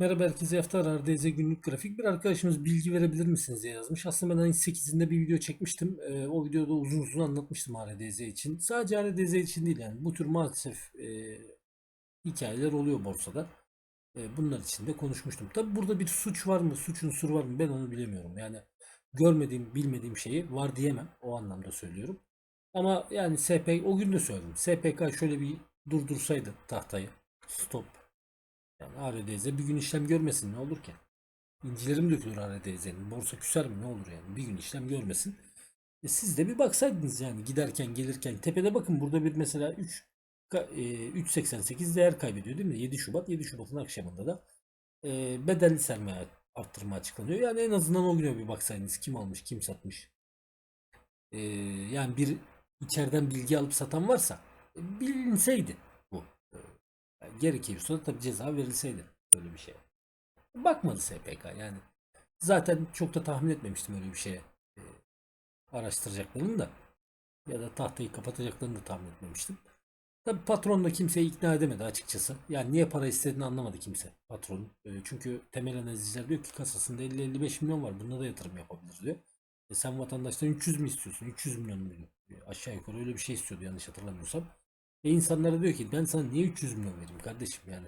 Merhaba herkese hafta RDZ günlük grafik. Bir arkadaşımız bilgi verebilir misiniz diye yazmış. Aslında ben ayın 8'inde bir video çekmiştim. Ee, o videoda uzun uzun anlatmıştım RDZ için. Sadece RDZ için değil yani. Bu tür maalesef e, hikayeler oluyor borsada. E, bunlar için de konuşmuştum. Tabi burada bir suç var mı, suç unsuru var mı ben onu bilemiyorum. Yani görmediğim, bilmediğim şeyi var diyemem. O anlamda söylüyorum. Ama yani SP, o gün de söyledim. SPK şöyle bir durdursaydı tahtayı. Stop. Yani ARDZ bir gün işlem görmesin ne olur ki? İncilerim dökülür ARDZ'nin. Borsa küser mi ne olur yani? Bir gün işlem görmesin. E siz de bir baksaydınız yani giderken gelirken. Tepede bakın burada bir mesela 3 3.88 değer kaybediyor değil mi? 7 Şubat. 7 Şubat'ın akşamında da e, bedelli sermaye arttırma açıklanıyor. Yani en azından o güne bir baksaydınız kim almış kim satmış. E, yani bir içeriden bilgi alıp satan varsa e, bilinseydi. E, yani gerekiyorsa da tabii ceza verilseydi böyle bir şey. Bakmadı SPK yani. Zaten çok da tahmin etmemiştim öyle bir şeye e, araştıracaklarını da ya da tahtayı kapatacaklarını da tahmin etmemiştim. Tabii patron da kimseyi ikna edemedi açıkçası. Yani niye para istediğini anlamadı kimse patronun. E, çünkü temel analizciler diyor ki kasasında 50-55 milyon var. Bunda da yatırım yapabilir diyor. E sen vatandaştan 300 mü istiyorsun? 300 milyon mu. E, aşağı yukarı öyle bir şey istiyordu yanlış hatırlamıyorsam. E insanlara diyor ki ben sana niye 300 milyon vereyim kardeşim yani.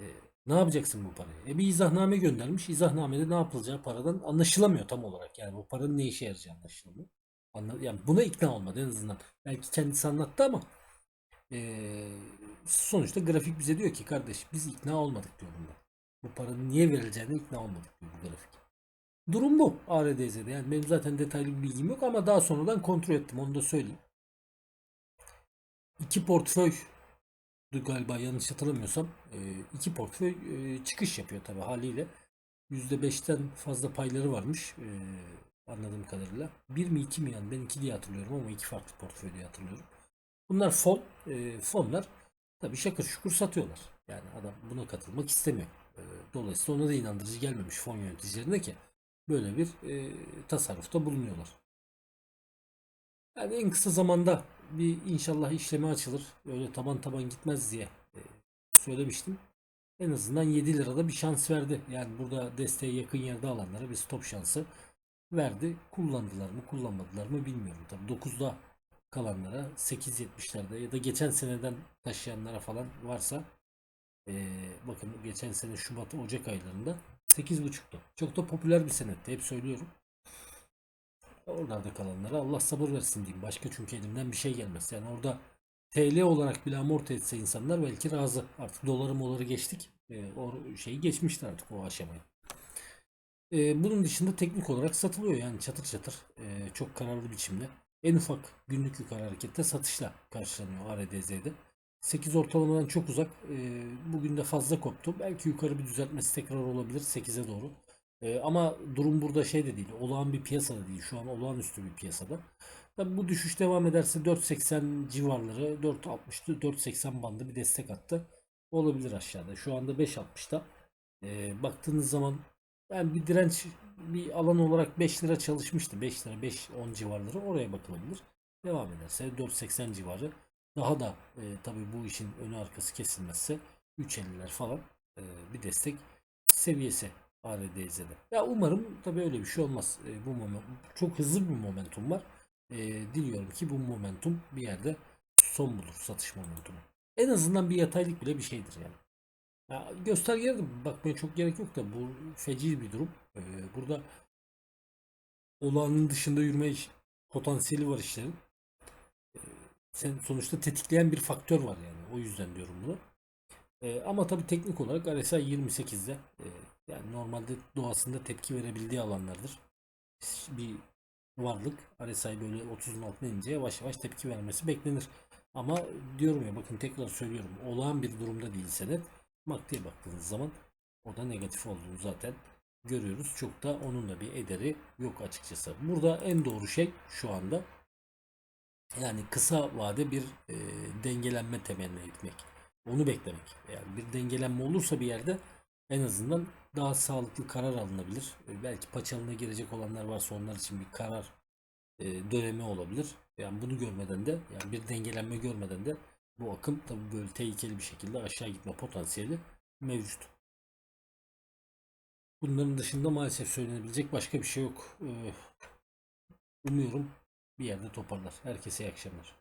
E, ne yapacaksın bu parayı? E bir izahname göndermiş. İzahnamede ne yapılacağı paradan anlaşılamıyor tam olarak. Yani bu paranın ne işe yarayacağı anlaşılamıyor. Anla, yani buna ikna olmadı en azından. Belki kendisi anlattı ama e, sonuçta grafik bize diyor ki kardeş biz ikna olmadık diyor bunda. Bu paranın niye verileceğine ikna olmadık diyor bu grafik. Durum bu ARDZ'de. Yani benim zaten detaylı bir bilgim yok ama daha sonradan kontrol ettim onu da söyleyeyim. İki portföy galiba yanlış hatırlamıyorsam e, iki portföy e, çıkış yapıyor tabi haliyle. %5'ten fazla payları varmış e, anladığım kadarıyla. Bir mi iki mi yani ben iki diye hatırlıyorum ama iki farklı portföy diye hatırlıyorum. Bunlar fon. Fonlar tabi şakır şukur satıyorlar. Yani adam buna katılmak istemiyor. Dolayısıyla ona da inandırıcı gelmemiş fon yöneticilerine ki böyle bir tasarrufta bulunuyorlar. Yani en kısa zamanda bir inşallah işlemi açılır. Öyle taban taban gitmez diye e, söylemiştim. En azından 7 lirada bir şans verdi. Yani burada desteğe yakın yerde alanlara bir stop şansı verdi. Kullandılar mı kullanmadılar mı bilmiyorum. Tabii 9'da kalanlara 8.70'lerde ya da geçen seneden taşıyanlara falan varsa e, bakın geçen sene Şubat Ocak aylarında 8.5'tu. Çok da popüler bir senetti. Hep söylüyorum. Oralarda kalanlara Allah sabır versin diyeyim. Başka çünkü elimden bir şey gelmez. Yani orada TL olarak bile amorti etse insanlar belki razı. Artık doları moları geçtik. E, o şeyi geçmişti artık o aşamayı. E, bunun dışında teknik olarak satılıyor yani çatır çatır. E, çok kararlı biçimde. En ufak günlük yukarı harekette satışla karşılanıyor ARDZ'de. 8 ortalamadan çok uzak. E, bugün de fazla koptu. Belki yukarı bir düzeltmesi tekrar olabilir 8'e doğru. E, ama durum burada şey de değil. Olağan bir piyasada değil. Şu an olağanüstü bir piyasada. Tabii bu düşüş devam ederse 4.80 civarları 4.60'lı 4.80 bandı bir destek attı. Olabilir aşağıda. Şu anda 5.60'da. E, baktığınız zaman yani bir direnç bir alan olarak 5 lira çalışmıştı. 5 lira 5-10 civarları oraya bakılabilir. Devam ederse 4.80 civarı. Daha da e, tabii bu işin önü arkası kesilmezse 3.50'ler falan e, bir destek seviyesi ARDZ'de. Ya umarım tabii öyle bir şey olmaz. E, bu moment, çok hızlı bir momentum var. E, diliyorum ki bu momentum bir yerde son bulur satış momentumu. En azından bir yataylık bile bir şeydir yani. Ya göstergelere de bakmaya çok gerek yok da bu feci bir durum. E, burada olağanın dışında yürüme potansiyeli var işlerin. E, sen sonuçta tetikleyen bir faktör var yani. O yüzden diyorum bunu. E, ama tabii teknik olarak RSI 28'de e, yani normalde doğasında tepki verebildiği alanlardır. Bir varlık RSI böyle 30'un altına inince yavaş yavaş tepki vermesi beklenir. Ama diyorum ya bakın tekrar söylüyorum olağan bir durumda değil senet. Maktiye baktığınız zaman o da negatif olduğunu zaten görüyoruz. Çok da onun da bir ederi yok açıkçası. Burada en doğru şey şu anda yani kısa vade bir e, dengelenme temenni etmek. Onu beklemek. Yani bir dengelenme olursa bir yerde en azından daha sağlıklı karar alınabilir. E, Belki paçalına girecek olanlar varsa onlar için bir karar e, dönemi olabilir. Yani bunu görmeden de yani bir dengelenme görmeden de bu akım tabii böyle tehlikeli bir şekilde aşağı gitme potansiyeli mevcut. Bunların dışında maalesef söylenebilecek başka bir şey yok. Ee, umuyorum bir yerde toparlar. Herkese iyi akşamlar.